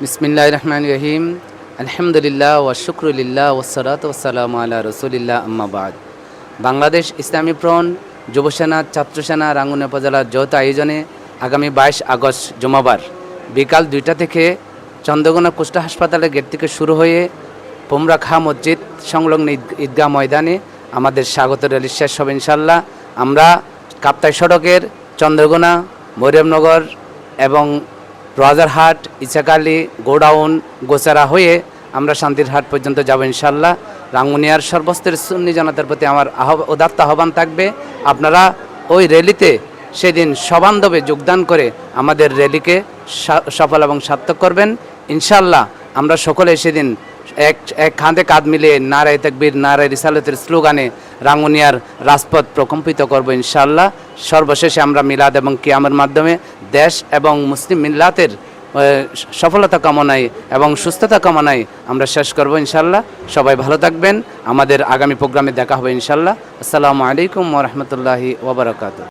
বিসমিল্লাহ রহমান রহিম আলহামদুলিল্লাহ ও শুক্রুলিল্লাহ ওসরাত ওসালাম আল্লাহ রসুলিল্লাহ আম্মাবাদ বাংলাদেশ ইসলামী ফ্রন্ট যুবসেনা, ছাত্রসেনা রাঙ্গুন উপজেলার যৌথ আয়োজনে আগামী বাইশ আগস্ট জুমাবার বিকাল দুইটা থেকে চন্দ্রগোনা কুষ্ঠ হাসপাতালের গেট থেকে শুরু হয়ে পোমরা খা মসজিদ সংলগ্ন ঈদ- ঈদগাহ ময়দানে আমাদের স্বাগত র্যালি শেষ হবে ইনশাল্লাহ আমরা কাপ্তাই সড়কের চন্দ্রগোনা মরিয়মনগর এবং রাজারহাট, ইচাকালি, গোডাউন গোচারা হয়ে আমরা শান্তির হাট পর্যন্ত যাব ইনশাল্লাহ। রাঙ্গুনিয়ার সর্বস্তরের সুন্নি জনতার প্রতি আমার আহ্ব উদাত্ত আহ্বান থাকবে। আপনারা ওই র্যালিতে সেদিন সবান্ধবে যোগদান করে আমাদের র্যালিকে সফল এবং সার্থক করবেন। ইনশাল্লাহ আমরা সকলে সেদিন এক এক কাঁধে কাঁধ মিলিয়ে নারায় তাকবীর, নারায় রিসালতের স্লোগানে রাঙ্গুনিয়ার রাজপথ প্রকম্পিত করব ইনশাল্লাহ সর্বশেষে আমরা মিলাদ এবং কিয়ামের মাধ্যমে দেশ এবং মুসলিম মিল্লাতের সফলতা কামনায় এবং সুস্থতা কামনায় আমরা শেষ করব ইনশাল্লাহ সবাই ভালো থাকবেন। আমাদের আগামী প্রোগ্রামে দেখা হবে ইনশাল্লাহ আসসালামু আলাইকুম ওরহমতুল্লাহি ওবরাকাতু